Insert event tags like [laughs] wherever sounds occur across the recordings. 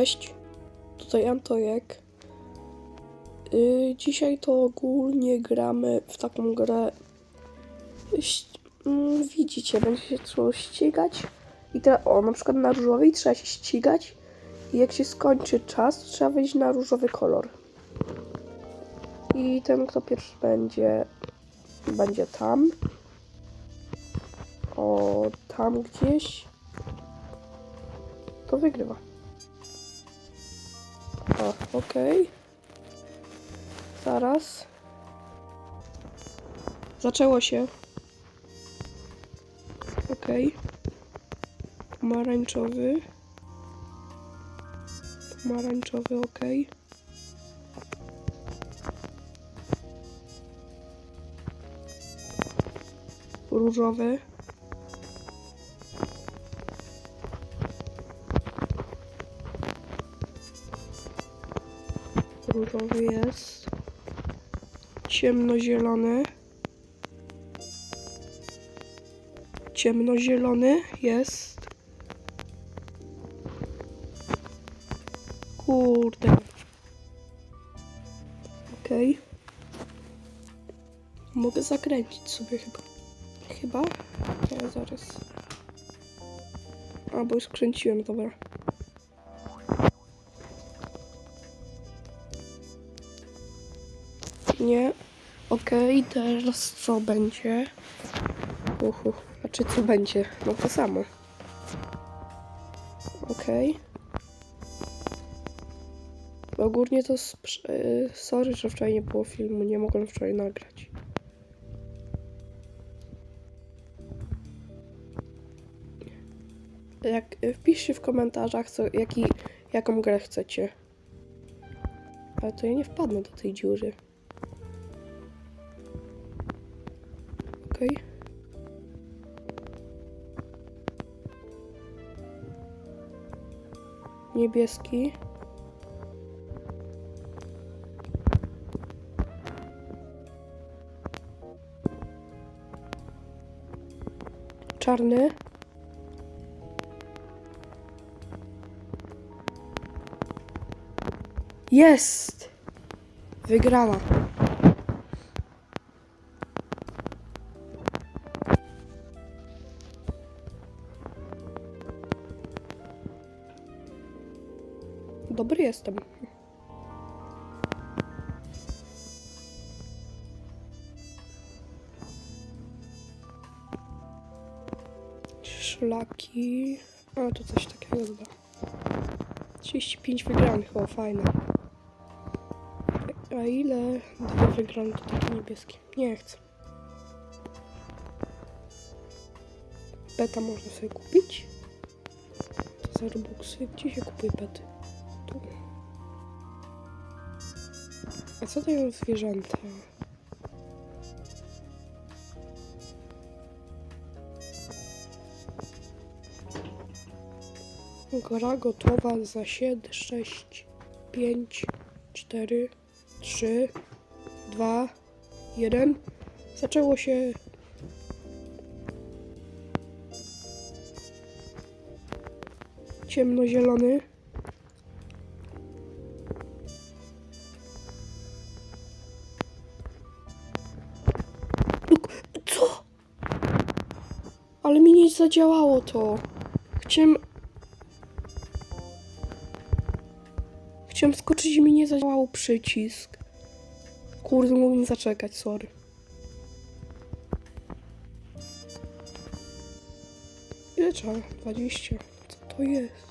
Cześć, tutaj Antojek. Yy, dzisiaj to ogólnie gramy w taką grę. Ś- mm, widzicie, będzie się trzeba ścigać. I teraz, o, na przykład na różowej trzeba się ścigać. I jak się skończy czas, trzeba wejść na różowy kolor. I ten, kto pierwszy będzie, będzie tam. O, tam gdzieś. To wygrywa. O, okej. Zaraz. Zaczęło się. Okej. Pomarańczowy. Pomarańczowy, okej. Różowy. Różowy Ciemnozielony. Ciemnozielony jest. Kurde. Okej. Mogę zakręcić sobie chyba. Chyba? Nie, zaraz. A, bo już kręciłem, dobra. Okej, teraz co będzie? Uhu, znaczy co będzie? No to samo. Okej. Ogólnie to y, sorry, że wczoraj nie było filmu, nie mogłem wczoraj nagrać. Jak wpiszcie w komentarzach, co, jaki, jaką grę chcecie. Ale to ja nie wpadnę do tej dziury. Niebieski. Czarny. Jest! Wygrała. Jestem. Szlaki. A, tu coś takiego chyba. 35 wygranych, o fajne. A ile dwa wygrane to takie niebieskie? Nie chcę. Beta można sobie kupić. To za Robuxy. Gdzie się kupuje bety? A co dają zwierzęta? Gra gotowa za 7, 6, 5, 4, 3, 2, 1. Zaczęło się. Ciemnozielony. Zadziałało to. Chciałem. Chciałem skoczyć i mi nie zadziałał przycisk. Kurde, mógłbym zaczekać, sorry. Ile trzeba? 20. Co to jest?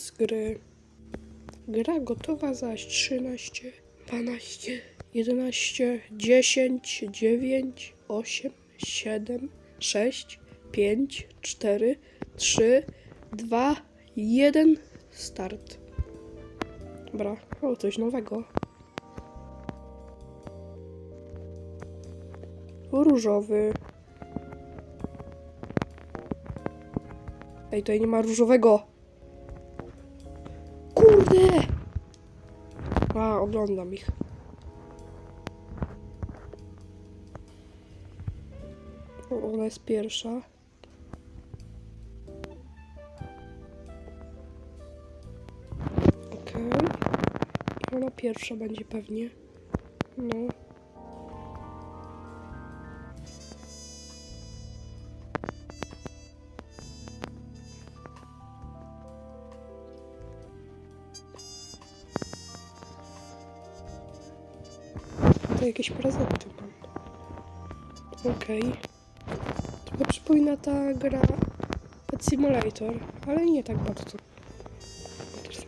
Koniec gry. Gra gotowa zaś 13, 12, 11, 10, 9, 8, 7, 6, 5, 4, 3, 2, 1, start. Dobra, o coś nowego. Różowy. Ej, tutaj nie ma różowego. Oglądam ich. O, Ona jest pierwsza. Okej. I Ona pierwsza będzie pewnie. No. Jakieś prezenty mam. Okej. Trochę przypomina ta gra Pet Simulator, ale nie tak bardzo. Są...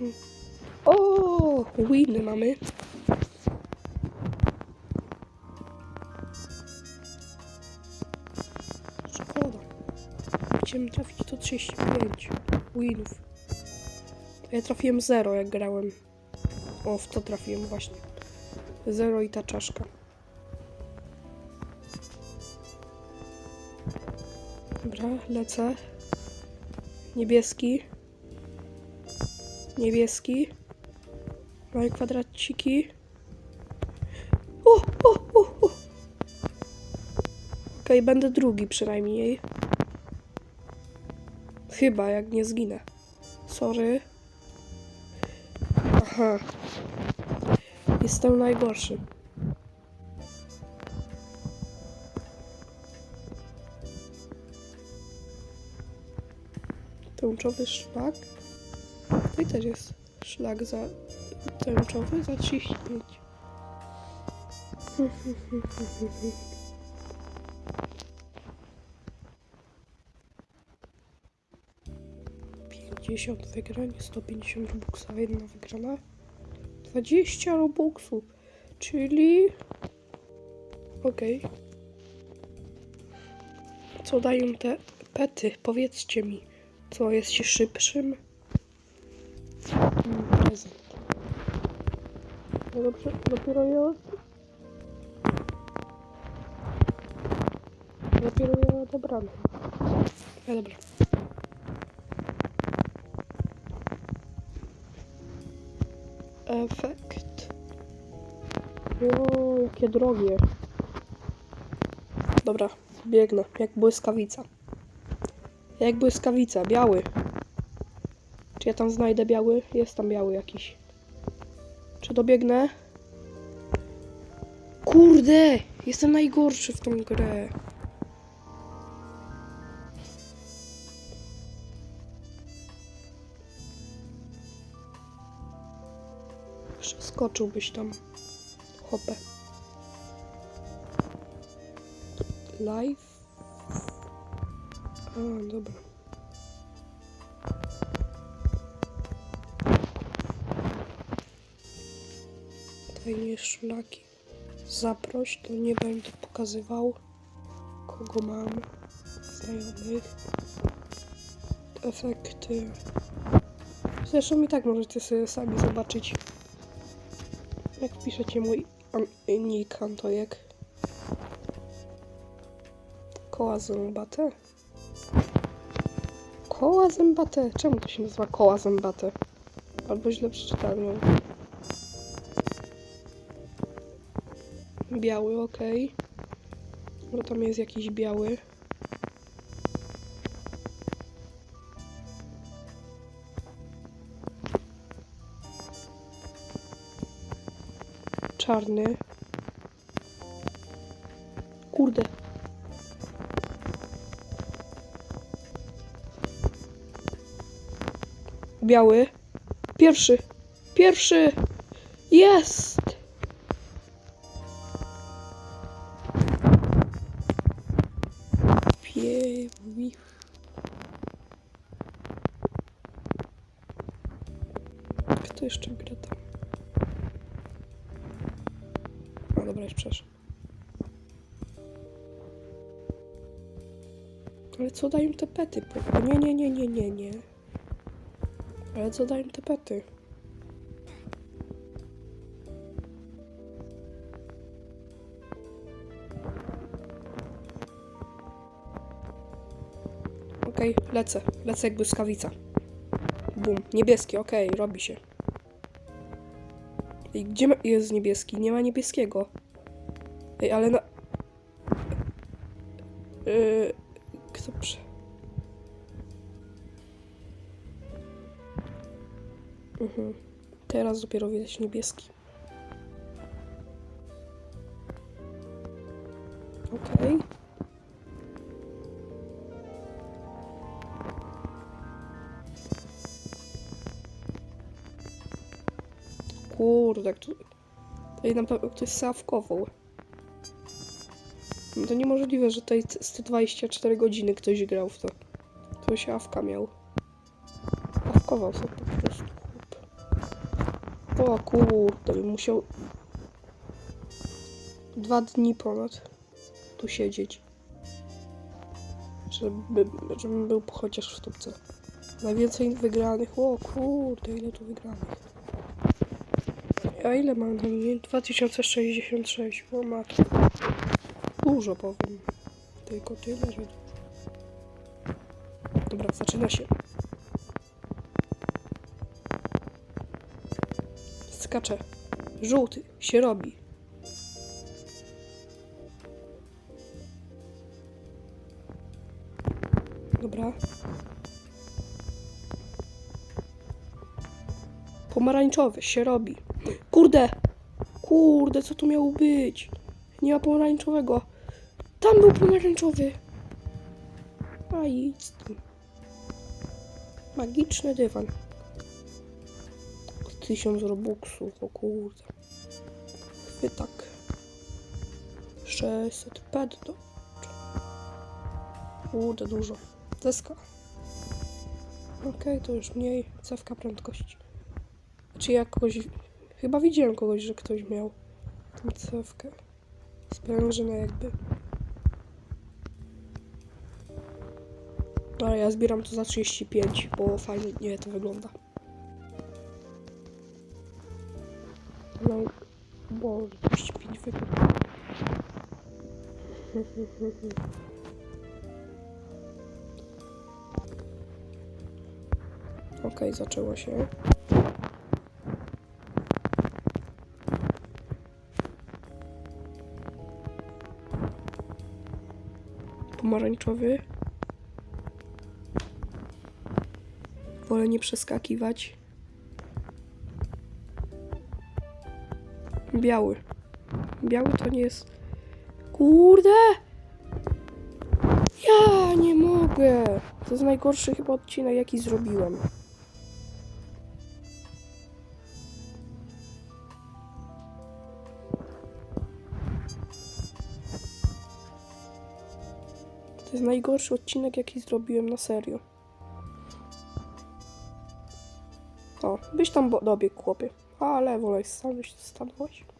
O, winy mamy. Szkoda. Chciałem trafić to 35 winów. Ja trafiłem 0 jak grałem. O, w to trafiłem właśnie. Zero i ta czaszka. Dobra, lecę. Niebieski. Niebieski. Małe kwadraciki. O, o, o, o. Okej, będę drugi przynajmniej. Chyba, jak nie zginę. Sorry. Aha. Jestem najgorszy. Tęczowy szlak. Tutaj też jest szlak za tęczowy za 35. Pięćdziesiąt wygrań, 150 robuksa, jedna wygrana. 20 robuxów, czyli... Okej. Co dają te pety? Powiedzcie mi, co jest się szybszym? Mm, prezent. No dobrze, dopiero ja... Dopiero ja odebrałem. No dobra. Efekt. O, jakie drogie. Dobra, biegnę, jak błyskawica. Jak błyskawica, biały. Czy ja tam znajdę biały? Jest tam biały jakiś. Czy dobiegnę? Kurde! Jestem najgorszy w tą grę. Przeskoczyłbyś tam. Hopę. Live. A, dobra. Tajnie szlaki. Zaproś, to nie będę pokazywał, kogo mam znajomych. Efekty. Zresztą i tak możecie sobie sami zobaczyć. Jak wpiszecie mój nick Antojek. Koła zębate? Koła zębate? Czemu to się nazywa koła zębate? Albo źle przeczytałem. Biały, okej. Bo tam jest jakiś biały. Czarny. Biały. Pierwszy. Pierwszy. Jest. Piewi. Kto jeszcze gra tam? A dobra, już przeszedł. Ale co dają te pety? Nie, nie, nie, nie, nie, nie. Ale co dają te pety? Okej, lecę. Lecę jak błyskawica. Bum. Niebieski, okej, robi się. Ej, gdzie ma... jest niebieski? Nie ma niebieskiego. Ej, ale na... dopiero widać niebieski. Okej. Kurde, tu... Tutaj na pewno ktoś sawkował. To niemożliwe, że tutaj 124 godziny ktoś grał w to. Ktoś awka miał. Awkował sobie po. O kurde, bym musiał... Dwa dni ponad tu siedzieć. Żeby, żebym był chociaż w topce. Najwięcej wygranych. O kurde, ile tu wygranych. A ile mam na mnie? 2066. O matko. Dużo powiem. Tylko tyle, że. Dobra, zaczyna się. Skacze. Żółty się robi. Dobra. Pomarańczowy się robi. Kurde! Kurde, co tu miało być? Nie ma pomarańczowego. Tam był pomarańczowy. A idź z tym. Magiczny dywan. Tysiąc robuxów, o kurde. Chwytak. 600 ped do. Kurde, dużo. Deska. Okej, to już mniej. Cewka prędkości. Czy ja kogoś... Chyba widziałem kogoś, że ktoś miał tą cewkę. Sprężynę jakby. Ale ja zbieram to za 35, bo fajnie nie to wygląda. No, bo 35 wygląda. [laughs] Okej, zaczęło się. Pomarańczowy. Wolę nie przeskakiwać. Biały. Biały to nie jest. Kurde! Ja nie mogę! To jest najgorszy chyba odcinek, jaki zrobiłem. To jest najgorszy odcinek, jaki zrobiłem na serio. O, byś tam dobiegł, chłopie. Ale wolę sam się stanąłeś.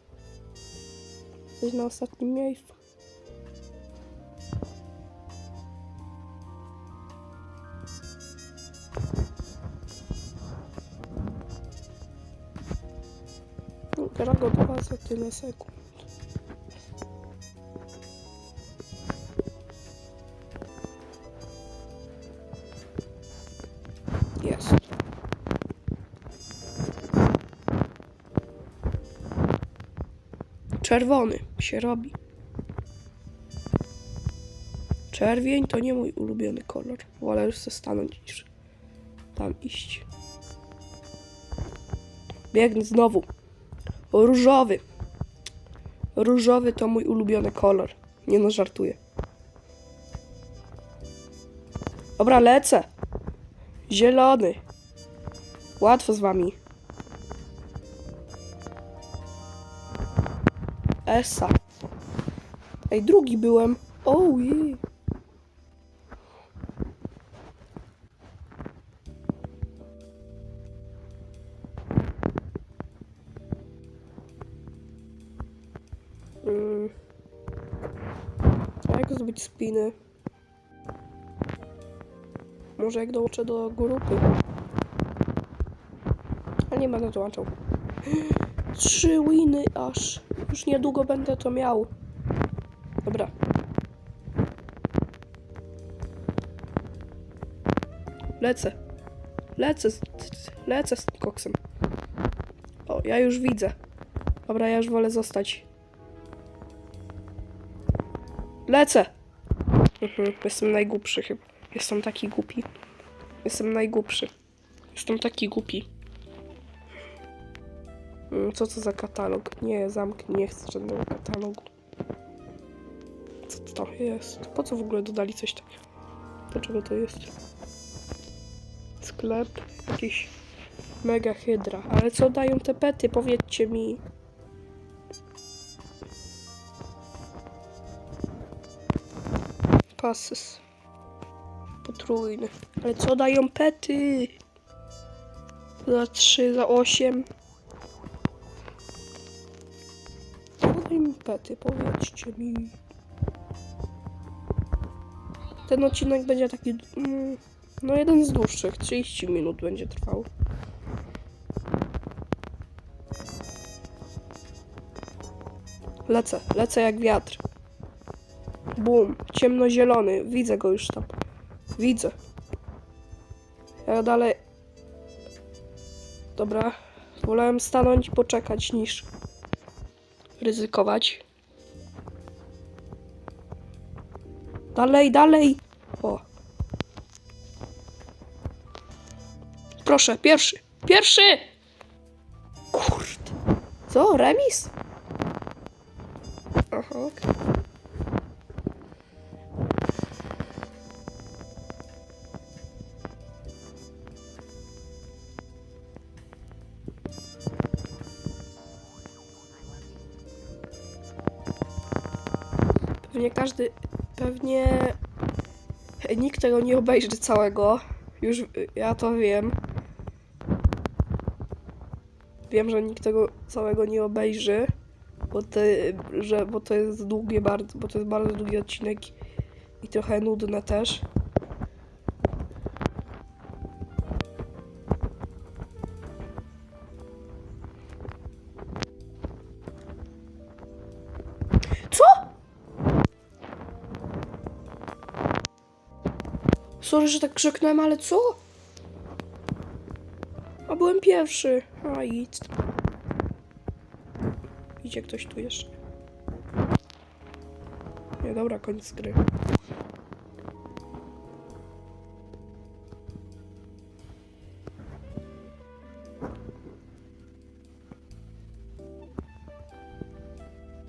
Jesteś na ostatnim miejscu. Gra za tyle sekund. Czerwony się robi. Czerwień to nie mój ulubiony kolor. Wolę już se stanąć niż tam iść. Biegnę znowu. Różowy. Różowy to mój ulubiony kolor. Nie no, żartuję. Dobra, lecę. Zielony. Łatwo z wami. Esa. Ej, drugi byłem. Ojej. Mm. A jak zrobić spiny? Może jak dołączę do grupy. A nie będę dołączał. [gasps] Trzy winy aż. Już niedługo będę to miał. Dobra. Lecę. Lecę z, lecę z koksem. O, ja już widzę. Dobra, ja już wolę zostać. Lecę! Mhm, jestem najgłupszy chyba. Jestem taki głupi. Jestem najgłupszy. Jestem taki głupi. Mm, Co to za katalog? Nie, zamknij, nie chcę żadnego katalogu. Co to jest? Po co w ogóle dodali coś takiego? Dlaczego to jest? Sklep, jakiś mega hydra. Ale co dają te pety? Powiedzcie mi. Pasys. Potrójny. Ale co dają pety? Za 3, za 8. pety? Powiedzcie mi. Ten odcinek będzie taki. mm, No, jeden z dłuższych. 30 minut będzie trwał. Lecę, lecę jak wiatr. Bum, ciemnozielony. Widzę go już tam. Widzę. Ja dalej. Dobra. Wolałem stanąć i poczekać niż ryzykować. Dalej, dalej. O. Proszę, pierwszy. Pierwszy! Kurde. Co? Remis? Aha, okej. Każdy, pewnie nikt tego nie obejrzy całego. Już ja to wiem. Wiem, że nikt tego całego nie obejrzy, bo, te, że, bo to jest długie bardzo, bo to jest bardzo długi odcinek i trochę nudne też. Sorry, że tak krzyknąłem, ale co? A byłem pierwszy. A idź. Idzie ktoś tu jeszcze. Nie, dobra, koniec gry.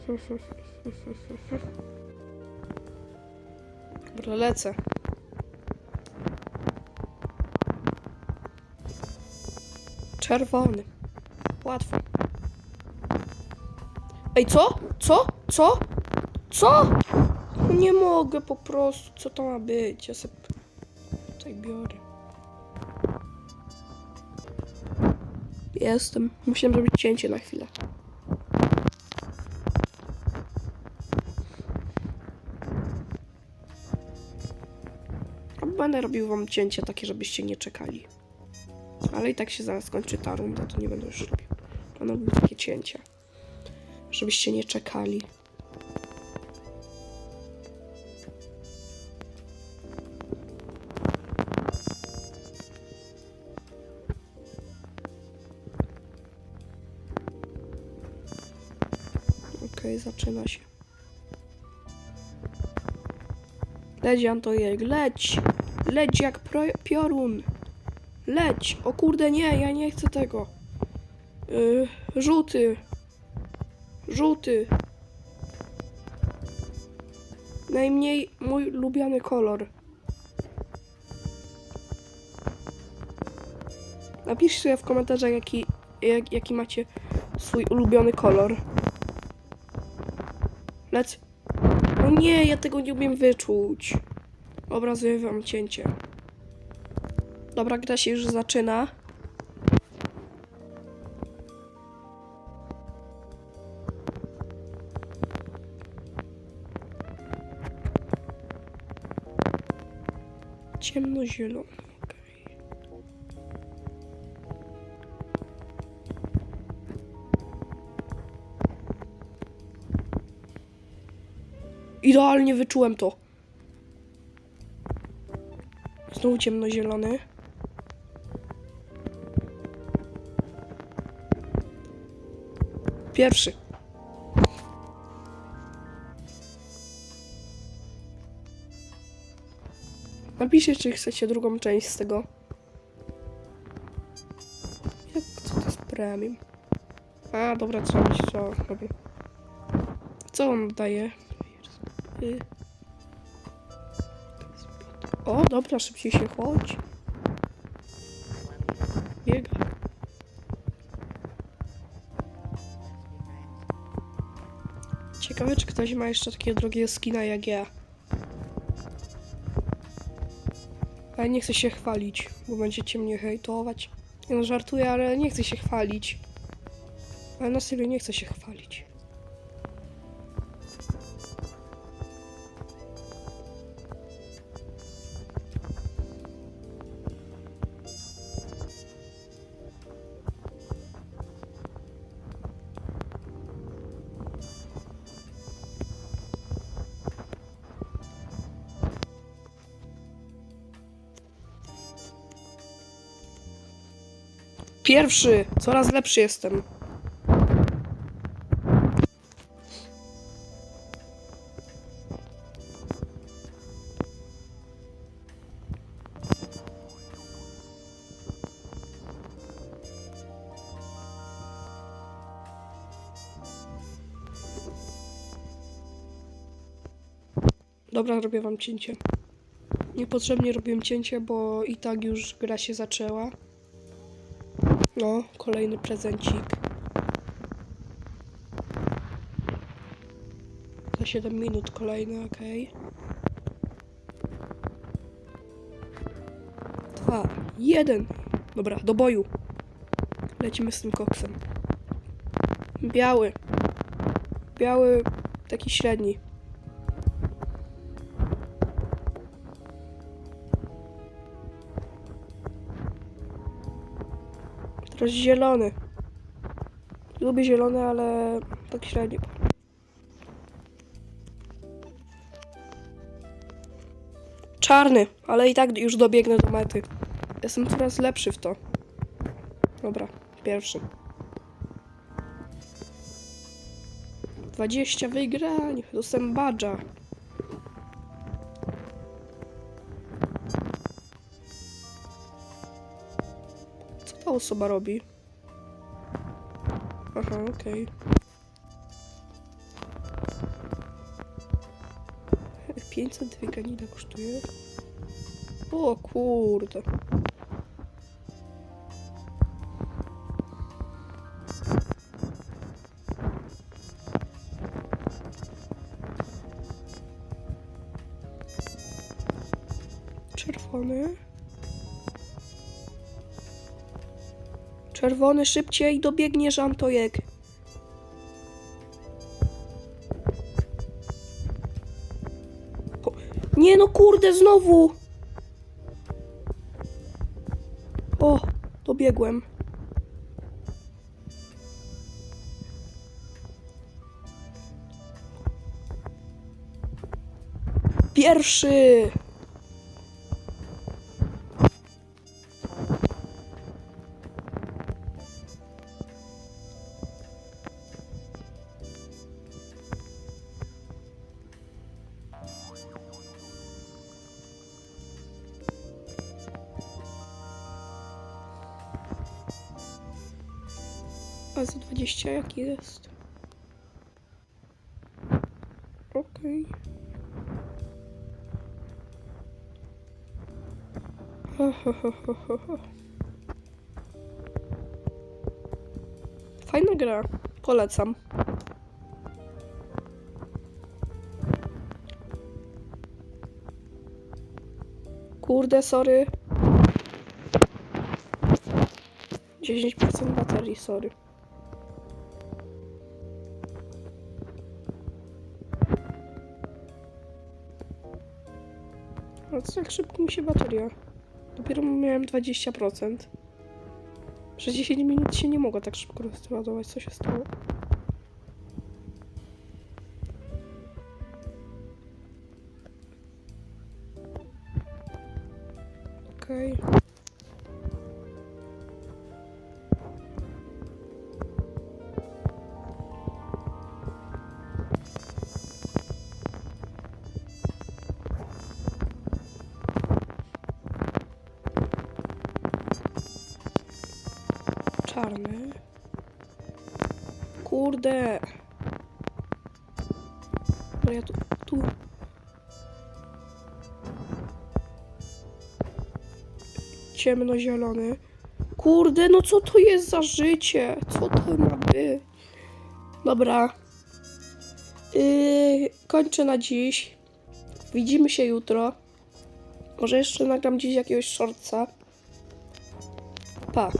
[laughs] Dobra, lecę. Czerwony. Łatwo. Ej, co? Co? Co? Co? Nie mogę po prostu. Co to ma być? Ja sobie tutaj biorę. Jestem. Musiałem zrobić cięcie na chwilę. Będę robił wam cięcie takie, żebyście nie czekali. Ale i tak się zaraz skończy ta runda, to nie będę już robił. Robił takie cięcia. Żebyście nie czekali. Okej, zaczyna się. Leć, Antojek, leć! Leć jak piorun! Leć! O kurde, nie, ja nie chcę tego. Yy, żółty. Żółty. Najmniej mój ulubiony kolor. Napiszcie w komentarzach, jaki, jak, jaki macie swój ulubiony kolor. Lec. No nie, ja tego nie umiem wyczuć. Obrazuję wam cięcie. Dobra, gra się już zaczyna. Ciemnozielony. Idealnie wyczułem to. Znowu ciemnozielony. pierwszy. Napiszcie, czy chcecie drugą część z tego. Jak co to jest premium? A, dobra, trzeba mieć to. Dobra. Co on daje? Y. O, dobra, szybciej się chodź. Ktoś ma jeszcze takiego drogiego skina jak ja. Ale nie chcę się chwalić, bo będziecie mnie hejtować. Ja no żartuję, ale nie chcę się chwalić. Ale na serio nie chcę się chwalić. Pierwszy! Coraz lepszy jestem. Dobra, robię wam cięcie. Niepotrzebnie robiłem cięcie, bo i tak już gra się zaczęła. No, kolejny prezencik. Za 7 minut kolejny, okej. Dwa, jeden. Dobra, do boju. Lecimy z tym koksem. Biały. Biały, taki średni. Zielony. Lubię zielony, ale tak średnio. Czarny, ale i tak już dobiegnę do mety. Jestem coraz lepszy w to. Dobra, pierwszy. 20 wygrań. Dostałem badża. Osoba robi? Aha, okej. Okay. 500 wyganina kosztuje? O kurde. Czerwony szybciej dobiegniesz Antojek. O, Nie no kurde znowu. O, dobiegłem. Pierwszy. 20 jaki jest? Okej. Ha. [laughs] Fajna gra. Polecam. Kurde, sorry. 10% baterii, sorry. Co jak szybko mi się bateria? Dopiero miałem 20%. Przez 10 minut się nie mogła tak szybko rozładować. Co się stało? Kurde. Ja tu, tu. Ciemnozielony. Kurde, no co to jest za życie? Co to ma być? Dobra. Yy, kończę na dziś. Widzimy się jutro. Może jeszcze nagram dziś jakiegoś shortca. Pa.